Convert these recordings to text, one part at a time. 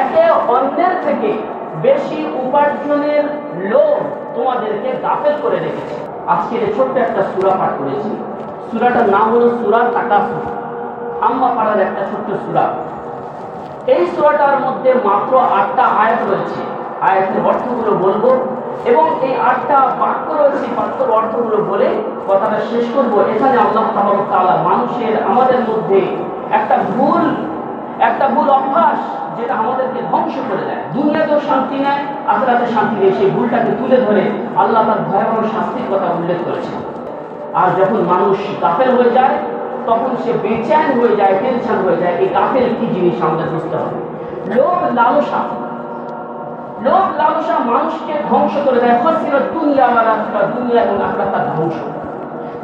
একে অন্যের থেকে বেশি উপার্জনের লোভ তোমাদেরকে করে রেখেছে। আজকে ছোট্ট একটা সূরা পাঠ করেছি, সূরাটার নাম হলো সূরা আম্মা পাড়ার একটা ছোট্ট সূরা। এই সূরাটার মধ্যে মাত্র আটটা আয়াত রয়েছে। আয়াতের অর্থগুলো বলব এবং এই আটটা বাক্য রয়েছে বাক্যর অর্থগুলো বলে কথাটা শেষ করব। এখানে আল্লাহ তাআলা মানুষের আমাদের মধ্যে একটা ভুল একটা ভুল অভ্যাস যেটা আমাদেরকে ধ্বংস করে দেয়। দুনিয়াতেও শান্তি নেয় আখেরাতে শান্তি নেই। সেই ভুলটাকে তুলে ধরে আল্লাহ তার ভয়াবহ শাস্তির কথা উল্লেখ করেছেন। আর যখন মানুষ কাফের হয়ে যায়, তখন সে বেচैन হয়ে যায় টেনশন হয়ে যায়। এই কাফের কি জিনিস আমাদের বুঝতে হবে। লোভ, লালসা। লোভ, লালসা মানুষকে ধ্বংস করে দেয়। ফসিল দুনিয়া ওয়ালা দুনিয়া এবং আখরাত তার ধ্বংস।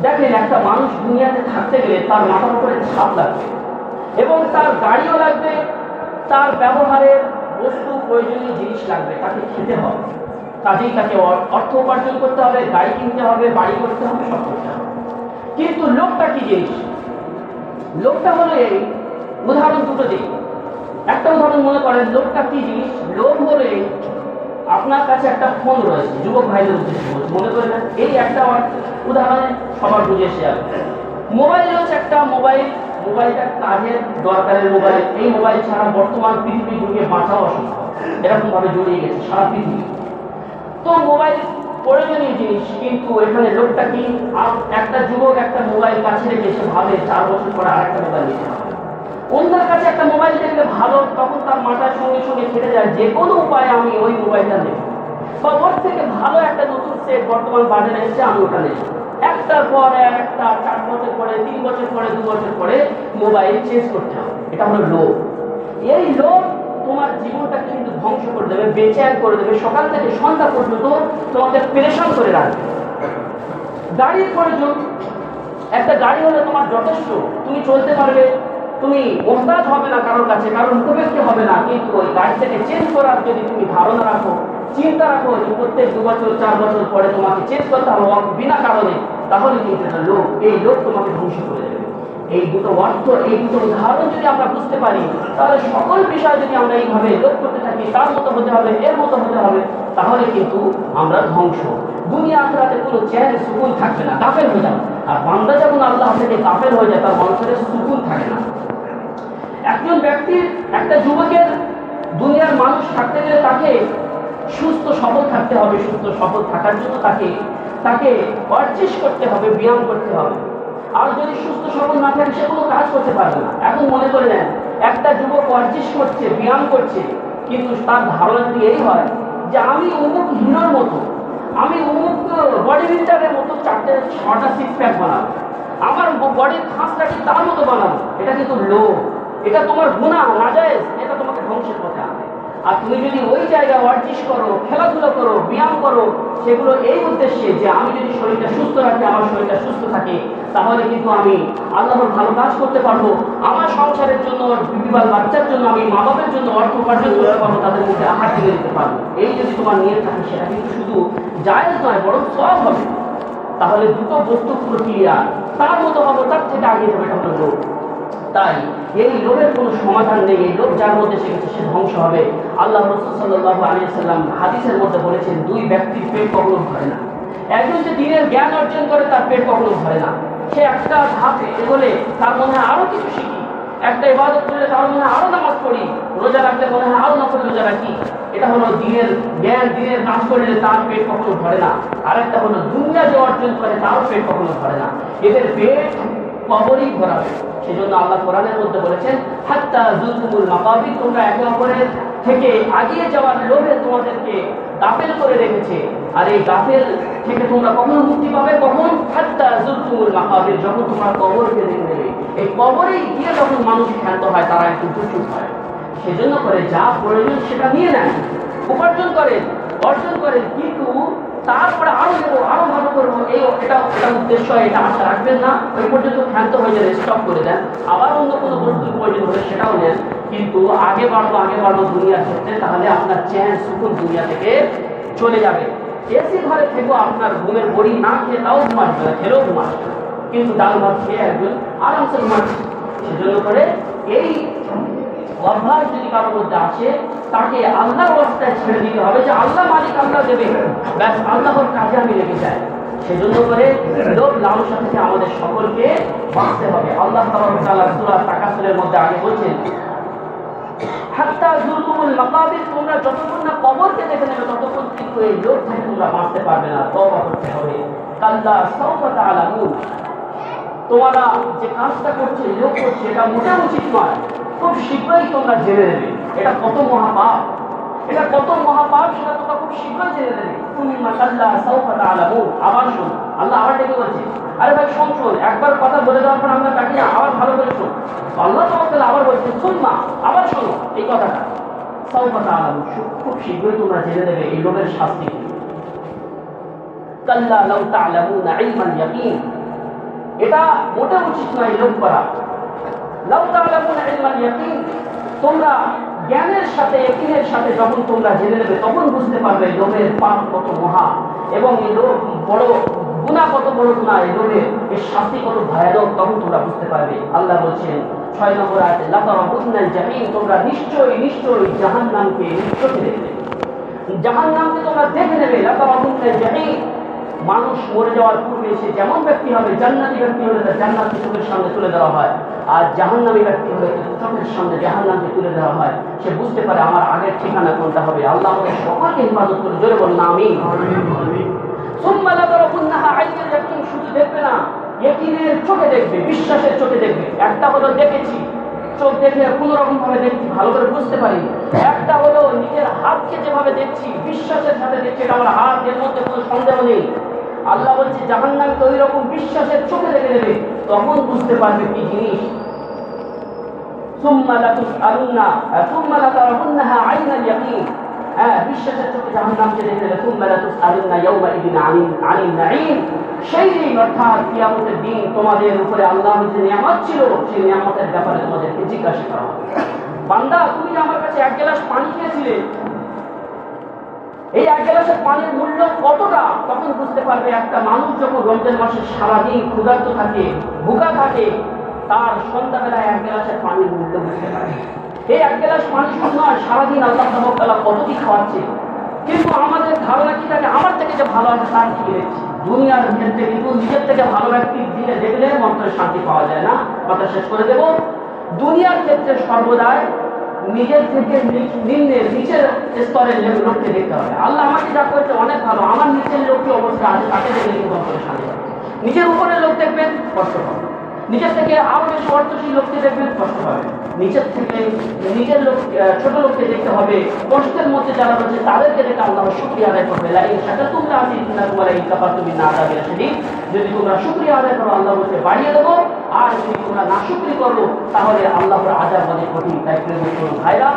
দেখেন, একটা মানুষ দুনিয়াতে থাকতে গেলে তার মাথার উপরে ছাপ লাগবে। এবং তার গাড়িও লাগবে, তার ব্যবহারের বস্তু, প্রয়োজনীয় জিনিস লাগবে, তাকে খেতে হবে। কাজেই তাকে অর- অর্থ উপার্জন করতে হবে, গাড়ি কিনতে হবে, বাড়ি করতে হবে, সব করতে হবে। কিন্তু লোকটা কি জিনিস? লোকটা হলো এই উদাহরণ দুটো দিই একটা উদাহরণ মনে করেন, লোকটা কি জিনিস? লোক হলো এই আপনার কাছে একটা ফোন রয়েছে। যুবক ভাইদের উদ্দেশ্যে মনে করে এই একটা উদাহরণে সবার বুঝে এসে যাবে। মোবাইল হচ্ছে একটা মোবাইল মোবাইলটা কাজের দরকারের মোবাইল। এই মোবাইল ছাড়া বর্তমান পৃথিবী যুগে বাঁচাও অসম্ভব। এরকম ভাবে জড়িয়ে গেছে সারা পৃথিবী। তো মোবাইল প্রয়োজনীয় জিনিস, কিন্তু এখানে লোকটা কি একটা যুবক একটা মোবাইল কাছে রেখে সে ভাবে, চার বছর পরে আরেকটা মোবাইল নিতে হবে। অন্যের কাছে একটা মোবাইল দেখলে ভালো, তখন তার মাথার সঙ্গে সঙ্গে খেটে যায়, যে কোনো উপায়ে আমি ওই মোবাইলটা নেব। বা ওর থেকে ভালো একটা নতুন সেট বর্তমান বাজারে এসেছে, আমি ওটা নেব। একটার পর একটা, চার বছর পরে, তিন বছর পরে, দু বছর পরে মোবাইল চেঞ্জ করতে হবে। এটা হলো লোভ এই লোভ তোমার জীবনটাকে কিন্তু ধ্বংস করে দেবে বেচেন করে দেবে। সকাল থেকে সন্ধ্যা পর্যন্ত তোমাকে পেরেশান করে রাখবে। গাড়ির প্রয়োজন একটা গাড়ি হলে তোমার যথেষ্ট। তুমি চলতে পারবে। তুমি মোহতাজ হবে না কারোর কাছে, কারোর মুখোমুখি হবে না। কিন্তু ওই গাড়িটাকে চেঞ্জ করার যদি তুমি ধারণা রাখো, চিন্তা রাখো যে প্রত্যেক দু বছর, চার বছর পরে তোমাকে চেঞ্জ করতে হবে। বিনা কারণে তাহলে কিন্তু এটা লোক, এই লোক তোমাকে ধ্বংস করে দেবে। এই দুটো অর্থ, এই দুটো উদাহরণ যদি আমরা বুঝতে পারি, তাহলে সকল বিষয় যদি আমরা এইভাবে লোক করতে থাকি, তার মতো হতে হবে, এর মতো হতে হবে, তাহলে কিন্তু আমরা ধ্বংস। দুনিয়া আখরাতে কোনো চ্যান, সুকুন থাকবে না, কাফের হয়ে যাবে। আর বান্দা যখন আল্লাহ থেকে কাফের হয়ে যায়, তার অন্তরে সুকুন থাকে না। একজন ব্যক্তির একটা যুবকের দুনিয়ার মানুষ থাকতে গেলে তাকে সুস্থ সবল থাকতে হবে, সুস্থ সবল থাকার জন্য তাকে তাকে পরচেস করতে হবে, ব্যায়াম করতে হবে। আর যদি সুস্থ সবল না থাকে, সে কোনো কাজ করতে পারবে না। এখন মনে করে নেন, একটা যুবক পরচেস করছে, ব্যায়াম করছে, কিন্তু তার ধারণা যদি এই হয় যে আমি অমুক হিরোর মতো, আমি অমুক বডি বিল্ডারের মতো চারটে, ছটা সিক্স প্যাক বানাবো। আমার বডির খাঁচটাকে তার মতো বানাবো? এটা কিন্তু লোভ। এটা তোমার গুণা নাজায়েজ। এটা তোমাকে ধ্বংসের পথে আনবে আর তুমি যদি ওই জায়গায় ওয়ার্জিশ করো, খেলাধুলা করো, ব্যায়াম করো, সেগুলো এই উদ্দেশ্যে যে আমি যদি শরীরটা সুস্থ রাখি, আমার শরীরটা সুস্থ থাকে, তাহলে কিন্তু আমি আল্লাহর ভালো কাজ করতে পারব। আমার সংসারের জন্য বিবাহ বাচ্চার জন্য, আমি মা বাবার জন্য অর্থ উপার্জন করতে পারব, তাদের মধ্যে আহার তুলে দিতে পারব। এই যদি তোমার নিয়ে থাকে, সেটা কিন্তু শুধু জায়েজ নয়, বরং সব হবে। তাহলে দুটো বস্তু প্রক্রিয়া তার মতো হবে, তার থেকে আগে যাবে এটা হলো তাই এই লোভের কোনো সমাধান নেই, এই লোভ যার মধ্যে সে সে ধ্বংস হবে। আল্লাহ রসুল সাল্লাহ আলী সাল্লাম হাদিসের মধ্যে বলেছেন, দুই ব্যক্তির পেট কখনো ভরে না। একজন যে দিনের জ্ঞান অর্জন করে, তার পেট কখনো ভরে না। সে একটা ধাপে এগোলে, তার মনে হয় আরও কিছু শিখি। একটা ইবাদত করলে তার মনে হয় আরও নামাজ পড়ি। রোজা রাখলে মনে হয় আরও নফল রোজা রাখি। এটা হলো দিনের জ্ঞান, দিনের কাজ করলে তার পেট কখনো ভরে না। আর একটা হলো দুনিয়া যে অর্জন করে, তারও পেট কখনো ভরে না। এদের পেট কবরই ভরাবে সেজন্য আল্লাহ কোরআনের মধ্যে বলেছেন, হাত্তা জুলকুমুল মাকাবি তোমরা একে অপরের থেকে আগিয়ে যাওয়ার লোভে তোমাদেরকে গাফেল করে রেখেছে। আর এই গাফেল থেকে তোমরা কখন মুক্তি পাবে? কখন? হাত্তা জুলকুমুল মাকাবির যখন তোমরা কবরকে দেখে নেবে এই কবরেই গিয়ে যখন মানুষ ক্ষান্ত হয়, তারা একটু চুপ হয়। সেজন্য করে যা প্রয়োজন সেটা নিয়ে নেন। উপার্জন করেন, অর্জন করেন, কিন্তু তারপরে আরও দেবো আরও ভালো করব এই এটা এটা উদ্দেশ্য, এটা আশা রাখবেন না। ওই পর্যন্ত ক্ষান্ত হয়ে যাবে স্টপ করে দেন। আবার অন্য কোনো বস্তুর প্রয়োজন হলে সেটাও নেন। কিন্তু আগে বাড়বো আগে বাড়বো দুনিয়ার ক্ষেত্রে তাহলে আপনার চ্যান সুকুন দুনিয়া থেকে চলে যাবে। এসি ঘরে থেকেও আপনার ঘুমের বড়ি না খেয়ে তাও ঘুম আসবে না, খেলেও ঘুম আসবে কিন্তু ডাল ভাত খেয়ে একজন আরামসে ঘুমাচ্ছে। সেজন্য করে এই অভ্যাস যদি কারোর মধ্যে আসে, তাকে আল্লাহর অবস্থায় ছেড়ে দিতে হবে যে আল্লাহ মালিক আল্লাহ দেবে। ব্যাস আল্লাহর কাজে আমি লেগে যাই। সেজন্য করে লোক লালসা থেকে আমাদের সকলকে বাঁচতে হবে। আল্লাহ তাআলা সূরা তাকাসুরের মধ্যে আগে বলছেন তোমরা যতক্ষণ না কবরকে দেখে নেবে, ততক্ষণ কিন্তু এই লোক থেকে তোমরা বাঁচতে পারবে না। তওবা করতে হবে। কাল্লা সাউফা তাআলামুন। তোমরা যে কাজটা করছে লোক করছে এটা মোটেও উচিত নয় খুব শীঘ্রই তোমরা জেনে নেবে। এটা কত মহাপাপ। এটা কত মহাপাপ, সেটা তোমরা খুব শীঘ্রই জেনে নেবে। তুমি মাসাল্লাহ আবার শোন, আল্লাহ আবার ডেকে বলছে, আরে ভাই, শোন শোন, একবার কথা বলে দেওয়ার পর আমরা আবার ভালো করে শোন। আল্লাহ তোমাকে আবার বলছে আবার শোনো এই কথাটা। সাউফা তাআলামুন খুব শীঘ্রই তোমরা জেনে নেবে এই লোকের শাস্তি। কাল্লা লাউ তা'লামুনা ইলমাল ইয়াকিন। এটা মোটেও উচিত নয় লোক করা লাউ তা'লামুনা ইলমাল ইয়াকিন তোমরা জ্ঞানের সাথে ইয়াকিনের সাথে যখন তোমরা জেনে নেবে, তখন বুঝতে পারবে লোভের পাপ কত মহা এবং এই লোভ বড় গুণা কত বড় গুণা এই লোভের এর শাস্তি কত ভয়ানক, তখন তোমরা বুঝতে পারবে। আল্লাহ বলছেন, ছয় নম্বর আয়াতে লাতারাবুন্নাল জাহিম তোমরা নিশ্চয়ই নিশ্চয়ই জাহান জাহান্নামকে চোখে দেখবে জাহান্নামকে তোমরা দেখে নেবে লাতারাবুন্নাল জাহিম মানুষ মরে যাওয়ার পূর্বে সে যেমন ব্যক্তি হবে, জান্নাতি ব্যক্তি হলে তার জান্নাতকে চোখের সামনে তুলে দেওয়া হয়। আর জাহান্নামী ব্যক্তি হলে চোখের সামনে জাহান্নামকে তুলে দেওয়া হয়, সে বুঝতে পারে আমার আগের ঠিকানা কোনটা হবে। আল্লাহ আমাকে সকলকে হেফাজত করে জোরে বলুন আমি লাতারাবুন্নাহা আইনাল ইয়াকিন শুধু দেখবে না, ইয়াকিনের চোখে দেখবে, বিশ্বাসের চোখে দেখবে। একটা হলো দেখেছি, চোখ দেখে কোন রকম ভাবে দেখছি, ভালো করে বুঝতে পারি একটা হলো নিজের হাতকে যেভাবে দেখছি, বিশ্বাসের সাথে দেখছি, এটা আমার হাত, এর মধ্যে কোনো সন্দেহ নেই। আল্লাহ বলছে জাহান্নামকে ওই রকম বিশ্বাসের চোখে দেখে নেবে, তখন বুঝতে পারবে কি জিনিস। হ্যাঁ, হ্যাঁ, সেই তোমাদের উপরে আল্লাহর যে নিয়ামত ছিল, সেই নিয়ামতের ব্যাপারে তোমাদেরকে জিজ্ঞাসা করা হবে। বান্দা, তুমি আমার কাছে এক গ্লাস পানি খেয়েছিলে এই এক গ্লাসের পানির মূল্য কতটা? তখন বুঝতে পারবে একটা মানুষ যখন রমজান মাসে সারাদিন ক্ষুধার্ত থাকে ভুকা থাকে, তার সন্ধ্যাবেলায় এক গ্লাসের পানির মূল্য বুঝতে পারে এই এক গ্লাস পানি নয় সারাদিন আল্লাহ তালা কত কি খাওয়াচ্ছে? কিন্তু আমাদের ধারণা কি থাকে? আমার থেকে যে ভালো আছে তার কি দেখছি দুনিয়ার ক্ষেত্রে কিন্তু নিজের থেকে ভালো ব্যক্তি দিলে দেখলে মন্ত্রের শান্তি পাওয়া যায় না। কথা শেষ করে দেব। দুনিয়ার ক্ষেত্রে সর্বদাই নিজের থেকে নিম্নের, নিচের স্তরের লোক- লোককে দেখতে হবে। আল্লাহ আমাকে যা করেছে অনেক ভালো। আমার নিচের লোককে অবস্থা আছে তাকে দেখে কিন্তু অন্তরে শান্তি নিজের উপরের লোক দেখবেন কষ্ট পাবে। নিজের থেকে আরও বেশি অর্থশীল লোককে দেখবেন কষ্ট পাবে। নিচের থেকে নিজের লোক ছোট লোককে দেখতে হবে। কষ্টের মধ্যে যারা রয়েছে তাদেরকে দেখে আল্লাহ শুক্রিয়া আদায় করবে। লাইন সাথে তোমরা না তোমার এই কাপার তুমি না আদায় সেদিন যদি তোমরা শুক্রিয়া আদায় করো, আল্লাহ বলছে, বাড়িয়ে দেবো। আর যদি তোমরা না শুক্রি করো, তাহলে আল্লাহর আজাব অনেক কঠিন। তাই প্রেম ভাইরা,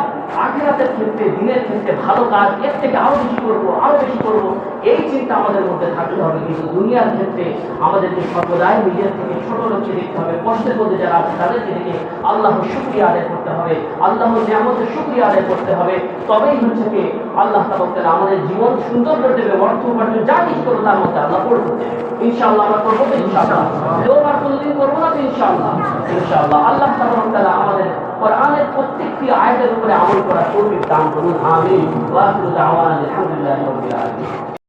আখেরাতের ক্ষেত্রে, দিনের ক্ষেত্রে ভালো কাজ, এর থেকে আরও বেশি করব, আরও বেশি করব, এই চিন্তা আমাদের মধ্যে থাকতে হবে। কিন্তু দুনিয়ার ক্ষেত্রে আমাদেরকে সর্বদাই নিজের থেকে ছোট লোককে দেখতে হবে, কষ্টের মধ্যে যারা আছে, তাদেরকে দেখে আল্লাহর শুক্রিয়া আদায় করতে হবে, আল্লাহর নিয়ামতের শুক্রিয়া আদায় করতে হবে। তবেই হচ্ছে কি, আল্লাহ তাবক্কাল আমাদের জীবন সুন্দর করে দেবে, অর্থ উপার্জন, যা কিছু করব তার মধ্যে আল্লাহ করে দেবে ইনশাআল্লাহ আমরা করব তো ইনশাআল্লাহ লোক আর কোনোদিন করব না তো ইনশাআল্লাহ ইনশাআল্লাহ আল্লাহ তাবক্কাল আমাদের কোরআনের প্রত্যেকটি আয়াতের উপরে আমল করা তৌফিক দান করুন আমিন ওয়া আখিরু দাওয়ানা আলহামদুলিল্লাহি রাব্বিল আলামিন